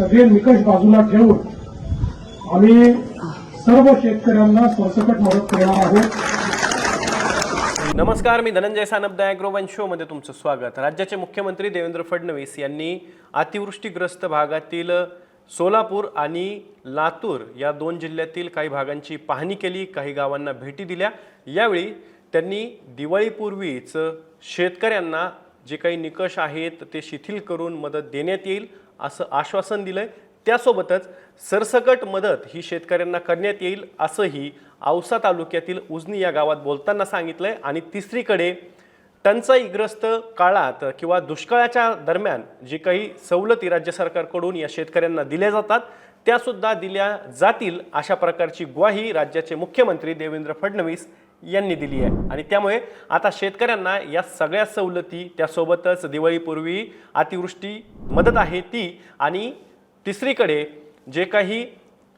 सगळे निकष बाजूला ठेवून आम्ही सर्व शेतकऱ्यांना सरसकट मदत करणार आहोत. नमस्कार मी धनंजय सानप ॲग्रोवन शोमध्ये तुमचं स्वागत. राज्याचे मुख्यमंत्री देवेंद्र फडणवीस यांनी अतिवृष्टीग्रस्त भागातील सोलापूर आणि लातूर या दोन जिल्ह्यातील काही भागांची पाहणी केली काही गावांना भेटी दिल्या. यावेळी त्यांनी दिवाळीपूर्वीच शेतकऱ्यांना जे काही निकष आहेत ते शिथिल करून मदत देण्यात येईल. असं आश्वासन दिलंय. त्यासोबतच सरसकट मदत ही शेतकऱ्यांना करण्यात येईल असंही औसा तालुक्यातील उजनी या गावात बोलताना सांगितलंय. आणि तिसरीकडे टंचाईग्रस्त काळात किंवा दुष्काळाच्या दरम्यान जी काही सवलती राज्य सरकारकडून या शेतकऱ्यांना दिल्या जातात त्यासुद्धा दिल्या जातील अशा प्रकारची ग्वाही राज्याचे मुख्यमंत्री देवेंद्र फडणवीस यांनी दिली आहे. आणि त्यामुळे आता शेतकऱ्यांना या सगळ्या सवलती त्यासोबतच दिवाळीपूर्वी अतिवृष्टी मदत आहे ती. आणि तिसरीकडे जे काही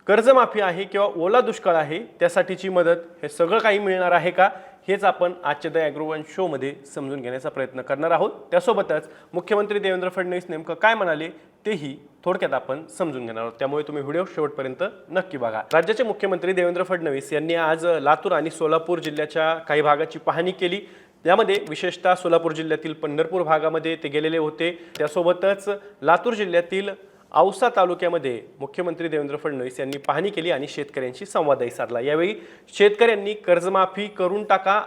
कर्जमाफी आहे किंवा ओला दुष्काळ आहे त्यासाठीची मदत हे सगळं काही मिळणार आहे का? हेच आपण आजच्या द ॲग्रोवन शोमध्ये समजून घेण्याचा प्रयत्न करणार आहोत. त्यासोबतच मुख्यमंत्री देवेंद्र फडणवीस नेमकं काय म्हणाले तेही थोडक्यात आपण समजून घेणार आहोत. त्यामुळे तुम्ही व्हिडिओ शेवटपर्यंत नक्की बघा. राज्याचे मुख्यमंत्री देवेंद्र फडणवीस यांनी आज लातूर आणि सोलापूर जिल्ह्याच्या काही भागाची पाहणी केली. यामध्ये विशेषतः सोलापूर जिल्ह्यातील पंढरपूर भागामध्ये ते गेलेले होते. त्यासोबतच लातूर जिल्ह्यातील औसा तालुक्यामध्ये मुख्यमंत्री देवेंद्र फडणवीस यांनी पाहणी केली आणि शेतकऱ्यांशी संवादही साधला. यावेळी शेतकऱ्यांनी कर्जमाफी करून टाका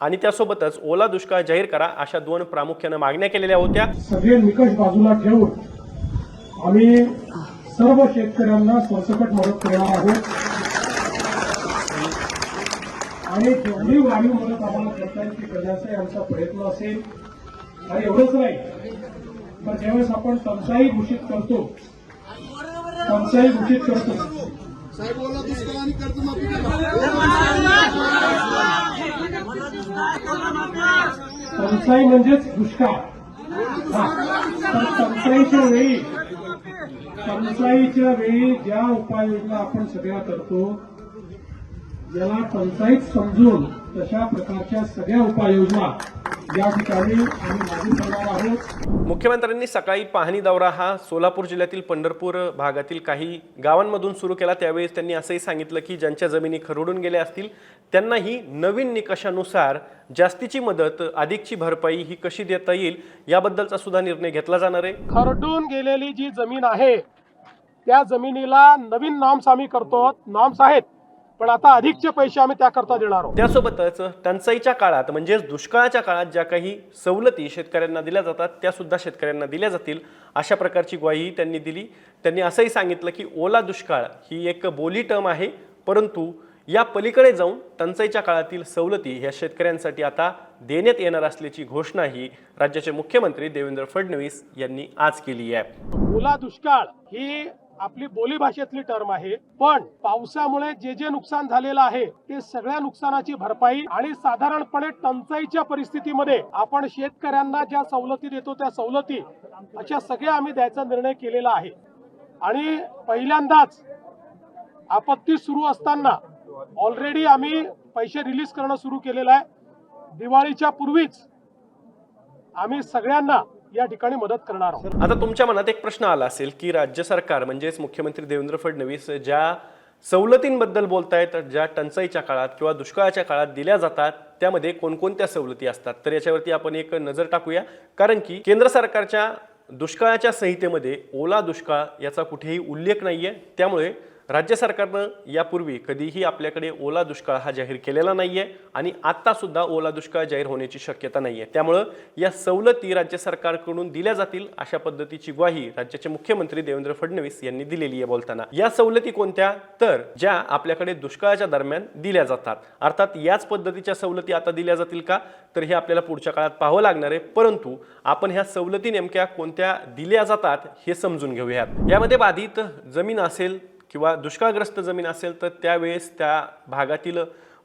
आणि त्यासोबतच ओला दुष्काळ जाहीर करा अशा दोन प्रामुख्यानं मागण्या केलेल्या होत्या. सगळे निकष बाजूला ठेवून आम्ही सर्व शेतकऱ्यांना सरसकट मदत करणार आहोत. आणि जेवढी वाढीव मदत आम्हाला करता येईल ती करण्याचा आमचा प्रयत्न असेल. आणि एवढंच नाही तर ज्यावेळेस आपण टंचाई घोषित करतो टंचाई घोषित करतो. साहेब ओला दुष्काळ आणि कर्जमाफी करा. टंचाई म्हणजेच दुष्काळ. तर टंचाईच्या वेळी टंचाईच्या वेळी ज्या उपाययोजना आपण सगळ्या करतो ज्याला टंचाईत समजून तशा प्रकारच्या सगळ्या उपाययोजना या ठिकाणी आम्ही लागू करणार आहोत. मुख्यमंत्र्यांनी सकाळी पाहणी दौरा हा सोलापूर जिल्ह्यातील पंढरपूर भागातील काही गावांमधून सुरू केला. त्यावेळेस त्यांनी असंही सांगितलं की ज्यांच्या जमिनी खरडून गेल्या असतील त्यांनाही नवीन निकषानुसार जास्तीची मदत अधिकची भरपाई ही कशी देता येईल याबद्दलचा सुद्धा निर्णय घेतला जाणार आहे. खरडून गेलेली जी जमीन आहे त्या जमिनीला नवीन नॉर्म्स आम्ही करतो. नॉर्म्स आहेत. पण आता अधिकचे पैसे आम्ही त्याकरता देणार आहोत. त्यासोबतच टंचाईच्या काळात म्हणजेच दुष्काळाच्या काळात ज्या काही सवलती शेतकऱ्यांना दिल्या जातात त्या सुद्धा शेतकऱ्यांना दिल्या जातील. अशा प्रकारची ग्वाही त्यांनी दिली. त्यांनी असंही सांगितलं की ओला दुष्काळ ही एक बोली टर्म आहे परंतु या पलीकडे जाऊन टंचाईच्या काळातील सवलती ह्या शेतकऱ्यांसाठी आता देण्यात येणार असल्याची घोषणाही राज्याचे मुख्यमंत्री देवेंद्र फडणवीस यांनी आज केली आहे. ओला दुष्काळ ही आपली बोली भाषेतली टर्म आहे. पण पावसामुळे जे जे नुकसान झालेलं आहे ते सगळ्या नुकसानाची भरपाई आणि साधारणपणे टंचाईच्या परिस्थितीमध्ये आपण शेतकऱ्यांना ज्या सवलती देतो त्या सवलती अशा सगळ्या आम्ही द्यायचा निर्णय केलेला आहे. आणि पहिल्यांदाच आपत्ती सुरू असताना ऑलरेडी आम्ही पैसे रिलीज करणं सुरू केलेलं आहे. दिवाळीच्या पूर्वीच आम्ही सगळ्यांना या ठिकाणी मदत करणार आहोत. आता तुमच्या मनात एक प्रश्न आला असेल की राज्य सरकार म्हणजेच मुख्यमंत्री देवेंद्र फडणवीस ज्या सवलतींबद्दल बोलतायत ज्या टंचाईच्या काळात किंवा दुष्काळाच्या काळात दिल्या जातात त्यामध्ये कोणकोणत्या सवलती असतात? तर याच्यावरती आपण एक नजर टाकूया. कारण की केंद्र सरकारच्या दुष्काळाच्या संहितेमध्ये ओला दुष्काळ याचा कुठेही उल्लेख नाहीये. त्यामुळे राज्य सरकारनं यापूर्वी कधीही आपल्याकडे ओला दुष्काळ हा जाहीर केलेला नाही आहे आणि आत्तासुद्धा ओला दुष्काळ जाहीर होण्याची शक्यता नाही आहे त्यामुळं या सवलती राज्य सरकारकडून दिल्या जातील अशा पद्धतीची ग्वाही राज्याचे मुख्यमंत्री देवेंद्र फडणवीस यांनी दिलेली आहे बोलताना. या सवलती कोणत्या? तर ज्या आपल्याकडे दुष्काळाच्या दरम्यान दिल्या जातात. अर्थात याच पद्धतीच्या सवलती आता दिल्या जातील का? तर हे आपल्याला पुढच्या काळात पाहावं लागणार आहे. परंतु आपण ह्या सवलती नेमक्या कोणत्या दिल्या जातात हे समजून घेऊयात. यामध्ये बाधित जमीन असेल किंवा दुष्काळग्रस्त जमीन असेल तर त्यावेळेस त्या भागातील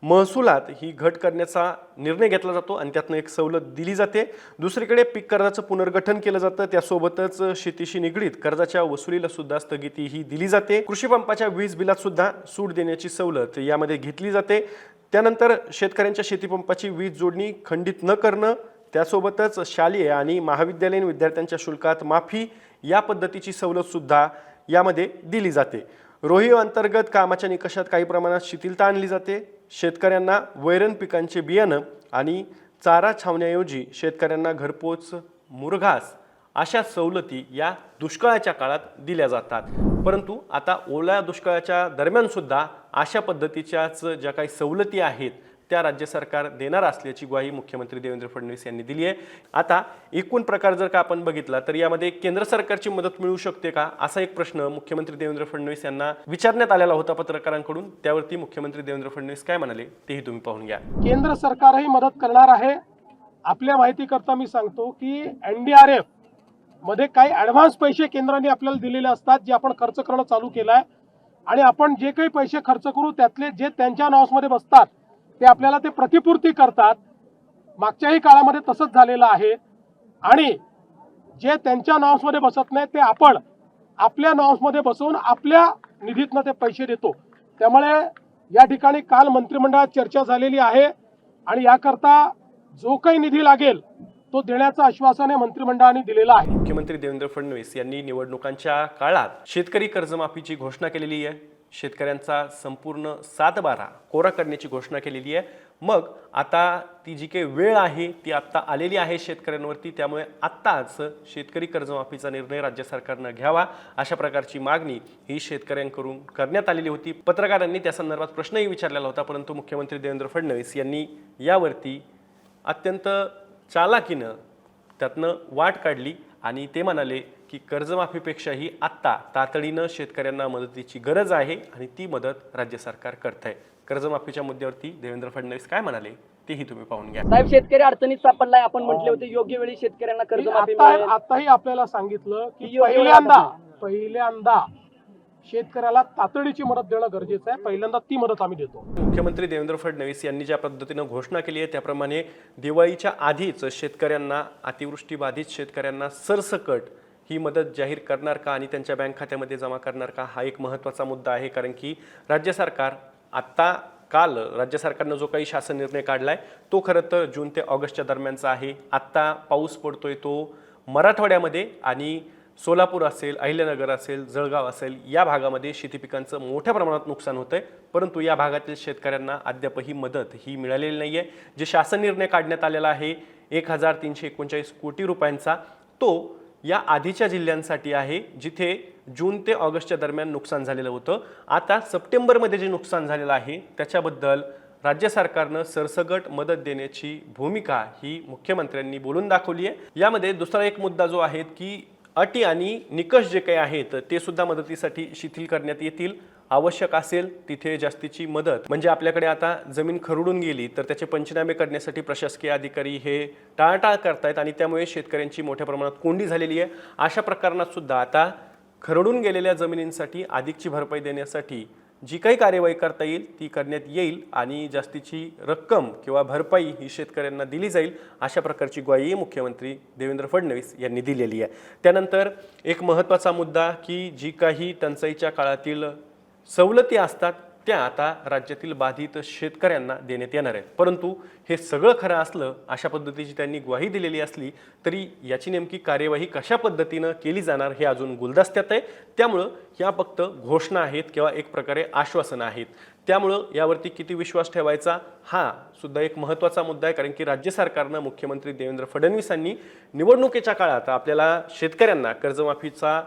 महसुलात ही घट करण्याचा निर्णय घेतला जातो आणि त्यातनं एक सवलत दिली जाते. दुसरीकडे पीक कर्जाचं पुनर्गठन केलं जातं. त्यासोबतच शेतीशी निगडीत कर्जाच्या वसुलीला सुद्धा स्थगिती ही दिली जाते. कृषी पंपाच्या वीज बिलात सुद्धा सूट देण्याची सवलत यामध्ये घेतली जाते. त्यानंतर शेतकऱ्यांच्या शेतीपंपाची वीज जोडणी खंडित न करणं त्यासोबतच शालेय आणि महाविद्यालयीन विद्यार्थ्यांच्या शुल्कात माफी या पद्धतीची सवलतसुद्धा यामध्ये दिली जाते. रोही अंतर्गत कामाच्या निकषात काही प्रमाणात शिथिलता आणली जाते. शेतकऱ्यांना वैरण पिकांचे बियाणं आणि चारा छावण्याऐवजी शेतकऱ्यांना घरपोच मुरघास अशा सवलती या दुष्काळाच्या काळात दिल्या जातात. परंतु आता ओल्या दुष्काळाच्या दरम्यानसुद्धा अशा पद्धतीच्याच ज्या काही सवलती आहेत त्या राज्य सरकार देणार असल्याची ग्वाही मुख्यमंत्री देवेंद्र फडणवीस यांनी दिली आहे. आता एकूण प्रकार जर का आपण बघितला तर यामध्ये केंद्र सरकारची मदत मिळू शकते का? असा एक प्रश्न मुख्यमंत्री देवेंद्र फडणवीस यांना विचारण्यात आलेला होता पत्रकारांकडून. त्यावरती मुख्यमंत्री देवेंद्र फडणवीस काय म्हणाले तेही तुम्ही पाहून घ्या. केंद्र सरकारही मदत करणार आहे. आपल्या माहितीकरता मी सांगतो की एनडीआरएफमध्ये काही ऍडव्हान्स पैसे केंद्राने आपल्याला दिलेले असतात जे आपण खर्च करणं चालू केलं आहे आणि आपण जे काही पैसे खर्च करू त्यातले जे त्यांच्या नावामध्ये बसतात ते आपल्याला ते प्रतिपूर्ती करतात. मागच्याही काळामध्ये तसंच झालेलं आहे. आणि जे त्यांच्या नॉर्म्समध्ये बसत नाही ते आपण आपल्या नॉर्म्समध्ये बसवून आपल्या निधीतनं ते पैसे देतो. त्यामुळे या ठिकाणी काल मंत्रिमंडळात चर्चा झालेली आहे. आणि याकरता जो काही निधी लागेल तो देण्याचं आश्वासन हे मंत्रिमंडळाने दिलेलं आहे. मुख्यमंत्री देवेंद्र फडणवीस यांनी निवडणुकांच्या काळात शेतकरी कर्जमाफीची घोषणा केलेली आहे. शेतकऱ्यांचा संपूर्ण सातबारा कोरा करण्याची घोषणा केलेली आहे. मग आता ती जी काही वेळ आहे ती आत्ता आलेली आहे शेतकऱ्यांवरती. त्यामुळे आत्ताच शेतकरी कर्जमाफीचा निर्णय राज्य सरकारनं घ्यावा अशा प्रकारची मागणी ही शेतकऱ्यांकडून करण्यात आलेली होती. पत्रकारांनी त्या संदर्भात प्रश्नही विचारलेला होता. परंतु मुख्यमंत्री देवेंद्र फडणवीस यांनी यावरती अत्यंत चालाकीनं त्यातनं वाट काढली आणि ते म्हणाले की कर्जमाफीपेक्षाही आत्ता तातडीनं शेतकऱ्यांना मदतीची गरज आहे आणि ती मदत राज्य सरकार करत आहे कर्जमाफीच्या मुद्द्यावरती देवेंद्र फडणवीस काय म्हणाले तेही तुम्ही पाहून घ्या. साहेब शेतकरी अडचणीत सापडलाय. आपण म्हटले होते योग्य वेळी शेतकऱ्यांना कर्जमाफी मिळेल. आताही आपल्याला सांगितलं की योग्य पहिल्यांदा पहिल्यांदा शेतकऱ्याला तातडीची मदत देणं गरजेचं आहे. पहिल्यांदा ती मदत आम्ही देतो. मुख्यमंत्री देवेंद्र फडणवीस यांनी ज्या पद्धतीनं घोषणा केली आहे त्याप्रमाणे दिवाळीच्या आधीच शेतकऱ्यांना अतिवृष्टीबाधित शेतकऱ्यांना सरसकट ही मदत जाहीर करणार का आणि त्यांच्या बँक खात्यामध्ये जमा करणार का हा एक महत्त्वाचा मुद्दा आहे. कारण की राज्य सरकार आत्ता काल राज्य सरकारनं जो काही शासन निर्णय काढला आहे तो खरं तर जून ते ऑगस्टच्या दरम्यानचा आहे. आत्ता पाऊस पडतोय तो मराठवाड्यामध्ये आणि सोलापूर असेल अहिल्यानगर असेल जळगाव असेल या भागामध्ये शेती पिकांचं मोठ्या प्रमाणात नुकसान होतं आहे परंतु या भागातील शेतकऱ्यांना अद्याप ही मदत ही मिळालेली नाही आहे जे शासन निर्णय काढण्यात आलेला आहे एक हजार तीनशे एकोणचाळीस कोटी रुपयांचा तो या आधीच्या जिल्ह्यांसाठी आहे जिथे जून ते ऑगस्टच्या दरम्यान नुकसान झालेलं होतं. आता सप्टेंबरमध्ये जे नुकसान झालेलं आहे त्याच्याबद्दल राज्य सरकारनं सरसगट मदत देण्याची भूमिका ही मुख्यमंत्र्यांनी बोलून दाखवली आहे. यामध्ये दुसरा एक मुद्दा जो आहे की अटी आणि निकष जे काही आहेत ते सुद्धा मदतीसाठी शिथिल करण्यात येतील. आवश्यक असेल तिथे जास्तीची मदत. म्हणजे आपल्याकडे आता जमीन खरडून गेली तर त्याचे पंचनामे करण्यासाठी प्रशासकीय अधिकारी हे टाळाटाळ करतायत आणि त्यामुळे शेतकऱ्यांची मोठ्या प्रमाणात कोंडी झालेली आहे. अशा प्रकरणात सुद्धा आता खरडून गेलेल्या जमिनींसाठी अधिकची भरपाई देण्यासाठी जी काही कार्यवाही करता येईल ती करण्यात येईल आणि जास्तीची रक्कम किंवा भरपाई ही शेतकऱ्यांना दिली जाईल अशा प्रकारची ग्वाही मुख्यमंत्री देवेंद्र फडणवीस यांनी दिलेली आहे. त्यानंतर एक महत्त्वाचा मुद्दा की जी काही टंचाईच्या काळातील सवलती असतात त्या आता राज्यातील बाधित शेतकऱ्यांना देण्यात येणार आहेत. परंतु हे सगळं खरं असलं अशा पद्धतीची त्यांनी ग्वाही दिलेली असली तरी याची नेमकी कार्यवाही कशा पद्धतीनं केली जाणार हे अजून गुलदस्त्यात आहे. त्यामुळं या फक्त घोषणा आहेत किंवा एक प्रकारे आश्वासनं आहेत. त्यामुळं यावरती किती विश्वास ठेवायचा हा सुद्धा एक महत्त्वाचा मुद्दा आहे कारण की राज्य सरकारनं मुख्यमंत्री देवेंद्र फडणवीसांनी निवडणुकीच्या काळात आपल्याला शेतकऱ्यांना कर्जमाफीचा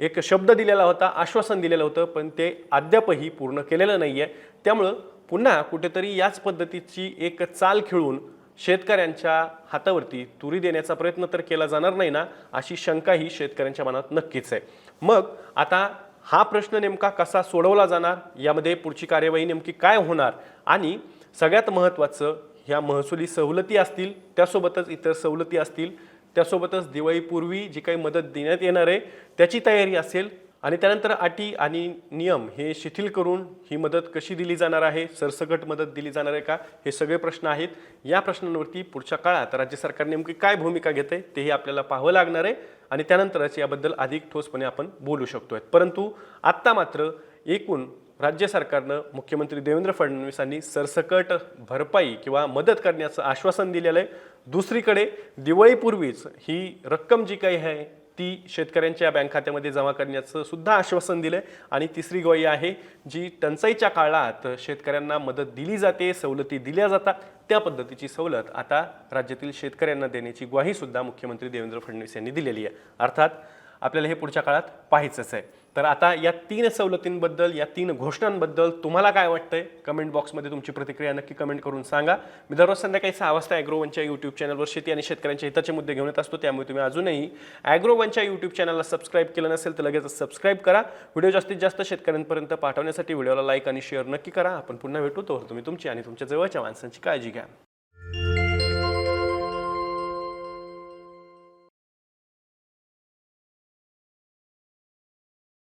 एक शब्द दिलेला होता आश्वासन दिलेलं होतं पण ते अद्यापही पूर्ण केलेलं नाही आहे त्यामुळं पुन्हा कुठेतरी याच पद्धतीची एक चाल खेळून शेतकऱ्यांच्या हातावरती तुरी देण्याचा प्रयत्न तर केला जाणार नाही ना अशी शंका ही शेतकऱ्यांच्या मनात नक्कीच आहे. मग आता हा प्रश्न नेमका कसा सोडवला जाणार यामध्ये पुढची कार्यवाही नेमकी काय होणार आणि सगळ्यात महत्त्वाचं ह्या महसुली सवलती असतील त्यासोबतच इतर सवलती असतील त्यासोबतच दिवाळीपूर्वी जी काही मदत देण्यात येणार आहे त्याची तयारी असेल आणि त्यानंतर अटी आणि नियम हे शिथिल करून ही मदत कशी दिली जाणार आहे सरसकट मदत दिली जाणार आहे का हे सगळे प्रश्न आहेत. या प्रश्नांवरती पुढच्या काळात राज्य सरकार नेमकी काय भूमिका घेते तेही आपल्याला पाहावं लागणार आहे. आणि त्यानंतरच याबद्दल अधिक ठोसपणे आपण बोलू शकतोय. परंतु आत्ता मात्र एकूण राज्य सरकारनं मुख्यमंत्री देवेंद्र फडणवीसांनी सरसकट भरपाई किंवा मदत करण्याचं आश्वासन दिलेलं आहे दुसरीकडे दिवाळीपूर्वीच ही रक्कम जी काही आहे ती शेतकऱ्यांच्या बँक खात्यामध्ये जमा करण्याचं सुद्धा आश्वासन आहे आणि तिसरी गोई आहे जी टंचाईच्या काळात शेतकऱ्यांना मदत दिली जाते सवलती दिल्या जातात त्या पद्धतीची सवलत आता राज्यातील शेतकऱ्यांना देण्याची ग्वाहीसुद्धा मुख्यमंत्री देवेंद्र फडणवीस यांनी दिलेली आहे. अर्थात आपल्याला हे पुढच्या काळात पाहायचंच आहे. तर आता या तीन सवलतींबद्दल या तीन घोषणांबद्दल तुम्हाला काय वाटतंय? कमेंट बॉक्समध्ये तुमची प्रतिक्रिया नक्की कमेंट करून सांगा. मी दररोज संध्याकाळी सहा वाजता ॲग्रोवनच्या यूट्यूब चॅनलवर शेती आणि शेतकऱ्यांच्या हिताचे मुद्दे घेऊन येत असतो. त्यामुळे तुम्ही अजूनही ॲग्रोवनच्या यूट्यूब चॅनलला सबस्क्राईब केलं नसेल तर लगेच सबस्क्राईब करा. व्हिडिओ जास्तीत जास्त शेतकऱ्यांपर्यंत पाठवण्यासाठी व्हिडिओला लाईक आणि शेअर नक्की करा. आपण पुन्हा भेटू. तोवर तुम्ही तुमची आणि तुमच्या जवळच्या माणसांची काळजी घ्या.